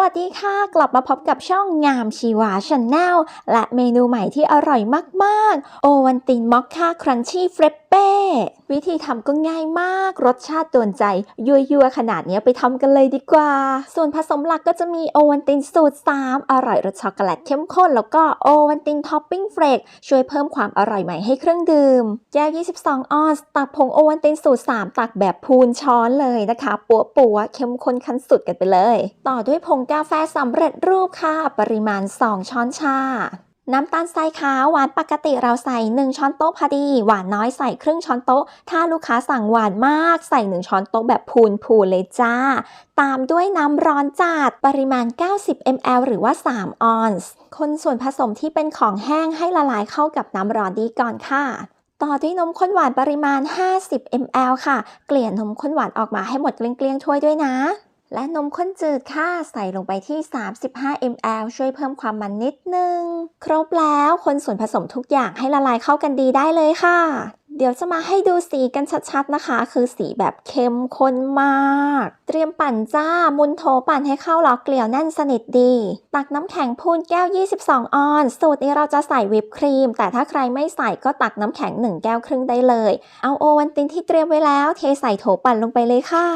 วัสดีค่ะ กลับมาพบกับช่องงามชีวาช n แนลและเมนูใหม่ที่อร่อยมากๆ โอวันตินมอคค่าครันชี่เฟรปเป้วิธีทำก็ง่ายมาก รสชาติโดนใจ ยั่วๆขนาดนี้ไปทำกันเลยดีกว่า ส่วนผสมหลักก็จะมีโอวันตินสูตร 3 อร่อยรสช็อกโกแลตเข้มข้น แล้วก็โอวันตินท็อปปิ้งเฟรกช่วยเพิ่มความอร่อยใหม่ให้เครื่องดื่ม แก้ว 22 ออนซ์ตักผงโอวันตินสูตร 3 ตักแบบพูนช้อนเลยนะคะ ปัวปัวๆเข้มข้นขั้นสุดกันไปเลย ต่อด้วยผงกาแฟสำเร็จรูปค่ะ ปริมาณ 2 ช้อนชา น้ำตาลทรายขาวหวานปกติเราใส่ 1 ช้อนโต๊ะพอดี หวานน้อยใส่ครึ่งช้อนโต๊ะ ถ้าลูกค้าสั่งหวานมากใส่ 1 ช้อนโต๊ะแบบพูนพูนๆเลยจ้า ตามด้วยน้ำร้อนจัดปริมาณ 90 ml หรือว่า 3 ออนซ์ คนส่วนผสมที่เป็นของแห้งให้ละลายเข้ากับน้ำร้อนดีก่อนค่ะต่อด้วยนมข้นหวานปริมาณ 50 ml ค่ะ เกลี่ยนมข้นหวานออกมาให้หมดเกลี้ยงๆถ้วยด้วยนะ และนมข้นจืดค่ะ ใส่ลงไปที่ 35 ml ช่วยเพิ่มความมันนิดนึง ครบแล้วคนส่วนผสมทุกอย่างให้ละลายเข้ากันดีได้เลยค่ะ เดี๋ยวจะมาให้ดูสีกันชัดๆนะคะ คือสีแบบเข้มข้นมาก เตรียมปั่นจ้า มุนโถปั่นให้เข้าล็อกเกลียวแน่นสนิทดี ตักน้ำแข็งพูนแก้ว 22 ออน สูตรนี้เราจะใส่วิปครีม แต่ถ้าใครไม่ใส่ก็ตักน้ำแข็ง 1 แก้วครึ่งได้เลย เอาโอวันตินที่เตรียมไว้แล้ว เทใส่โถปั่นลงไปเลยค่ะ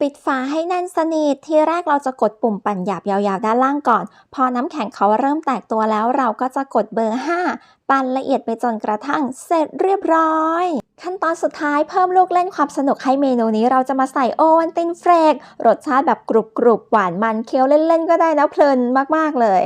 ปิดฝาให้แน่นสนิทที่แรกเราจะกดปุ่มปั่นหยาบยาวๆ ด้านล่างก่อน พอน้ำแข็งเขาเริ่มแตกตัวแล้วเราก็จะกดเบอร์ 5 ปั่นละเอียดไปจนกระทั่งเสร็จเรียบร้อย ขั้นตอนสุดท้ายเพิ่มลูกเล่นความสนุกให้เมนูนี้เราจะมาใส่โอวันตินเฟรกรสชาติแบบกรุบกรุบๆหวานมันเคี้ยวเล่นๆก็ได้นะเพลินมากๆเลย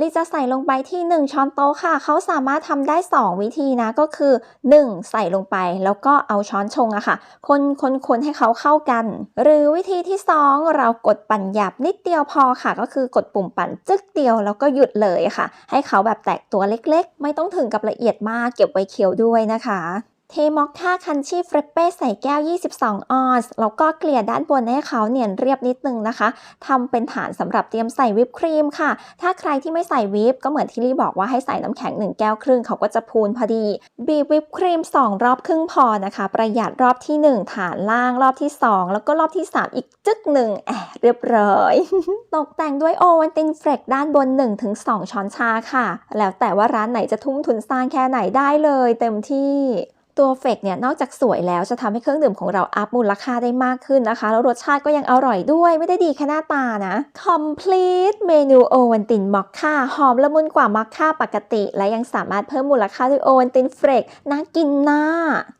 ลิจะใส่ลงไปที่ 1 ช้อนโต๊ะค่ะ เขาสามารถทำได้ 2 วิธีนะก็คือ 1. ใส่ลงไปแล้วก็เอาช้อนชงอะค่ะ คนคนคนให้เขาเข้ากัน หรือวิธีที่ 2 เรากดปั่นหยาบนิดเดียวพอค่ะ ก็คือกดปุ่มปั่นจึ๊กเดียวแล้วก็หยุดเลยค่ะ ให้เขาแบบแตกตัวเล็กๆ ไม่ต้องถึงกับละเอียดมากเก็บไว้เคี้ยวด้วยนะคะ เทมอคค่าคันชี่เฟรปเป้ใส่แก้ว 22 ออนซ์ แล้วก็เกลี่ยด้านบนให้เขาเนียนเรียบนิดนึงนะคะทำเป็นฐานสำหรับเตรียมใส่วิปครีมค่ะ ถ้าใครที่ไม่ใส่วิปก็เหมือนที่ลี่บอกว่าให้ใส่น้ำแข็ง 1 แก้วครึ่งเขาก็จะพูนพอดี บีบวิปครีม 2 รอบครึ่งพอนะคะ ประหยัดรอบที่ 1 ฐานล่างรอบที่ 2 แล้วก็รอบที่ 3 อีกจึ๊กหนึ่งแอะเรียบร้อย ตกแต่งด้วยโอวันตินเฟรกด้านบน 1-2 ช้อนชาค่ะ แล้วแต่ว่าร้านไหนจะทุ่มทุนสร้างแค่ไหนได้เลย เต็มที่ ตัวเฟกเนี่ยนอกจากสวยแล้วจะทำให้เครื่องดื่มของเราอัพมูลค่าได้มากขึ้นนะคะ แล้วรสชาติก็ยังอร่อยด้วยไม่ได้ดีแค่หน้าตานะ complete เมนูโอวันตินมอคค่าหอมละมุนกว่ามอคค่าปกติ และยังสามารถเพิ่มมูลค่าด้วยโอวันตินเฟกน่ากินน่า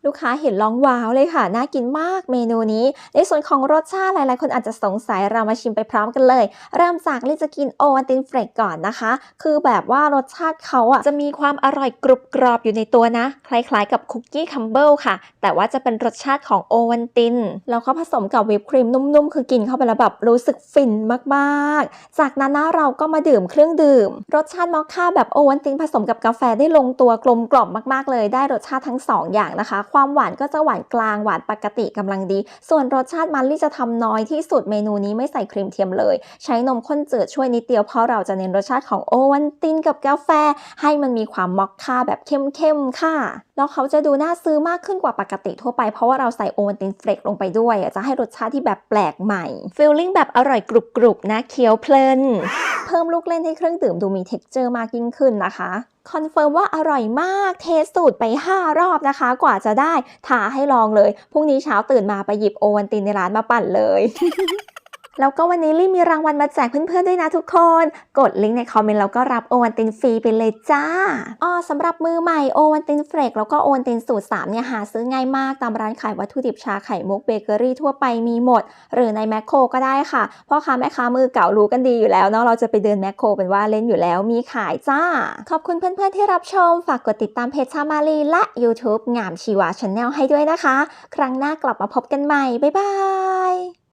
ลูกค้าเห็นร้องว้าวเลยค่ะ น่ากินมากเมนูนี้ ในส่วนของรสชาติหลายๆ คนอาจจะสงสัยเรามาชิมไปพร้อมกันเลย เริ่มจากลิจะกินโอวันตินเฟกก่อนนะคะ คือแบบว่ารสชาติเขาอะจะมีความอร่อยกรุบกรอบอยู่ในตัวนะ คล้ายๆ กับคุกกี้คัมเบิลค่ะ แต่ว่าจะเป็นรสชาติของโอวันติน แล้วก็ผสมกับวิปครีมนุ่มๆ คือกินเข้าไปแล้วแบบรู้สึกฟินมากๆ จากนั้นนะเราก็มาดื่มเครื่องดื่ม รสชาติมอคค่าแบบโอวันตินผสมกับกาแฟได้ลงตัวกลมกล่อมมากๆ เลย ได้รสชาติทั้งสองอย่างนะคะ ความหวานก็จะหวานกลางหวานปกติกำลังดี ส่วนรสชาติมันลี่จะทำน้อยที่สุดเมนูนี้ไม่ใส่ครีมเทียมเลย ใช้นมข้นจืดช่วยนิดเดียวเพราะเราจะเน้นรสชาติของโอวันตินกับกาแฟ ให้มันมีความมอคค่าแบบเข้มๆค่ะแล้วเขาจะดูน่าซื้อมากขึ้นกว่าปกติทั่วไปเพราะว่าเราใส่โอวันตินเฟรกลงไปด้วย จะให้รสชาติที่แบบแปลกใหม่ฟีลลิ่งแบบอร่อยกรุบๆนะเคี้ยวเพลิน เพิ่มลูกเล่นให้เครื่องดื่มดูมี t e x t อร์มากยิ่งขึ้นนะคะคอนเฟิร์มว่าอร่อยมาก เทสสูตรไป 5 รอบนะคะ กว่าจะได้ท้าให้ลองเลย พรุ่งนี้เช้าตื่นมาไปหยิบโอวันตินในร้านมาปั่นเลย แล้วก็วันนี้ลี่มีรางวัลมาแจกเพื่อนๆด้วยนะทุกคน กดลิงก์ในคอมเมนต์แล้วก็รับโอวันตินฟรีไปเลยจ้าอ๋อสำหรับมือใหม่โอวันตินเฟรกแล้วก็โอวันตินสูตร 3 เนี่ยหาซื้อง่ายมากตามร้านขายวัตถุดิบชาไข่มุกเบเกอรี่ทั่วไปมีหมด หรือในแมคโครก็ได้ค่ะพ่อค้าแม่ค้ามือเก่ารู้กันดีอยู่แล้วเนาะเราจะไปเดินแมคโครเป็นว่าเล่นอยู่แล้วมีขายจ้า ขอบคุณเพื่อนๆที่รับชม ฝากกดติดตามเพจชามารีและ YouTube งามชีวาชาแนลให้ด้วยนะคะ ครั้งหน้ากลับมาพบกันใหม่บ๊ายบาย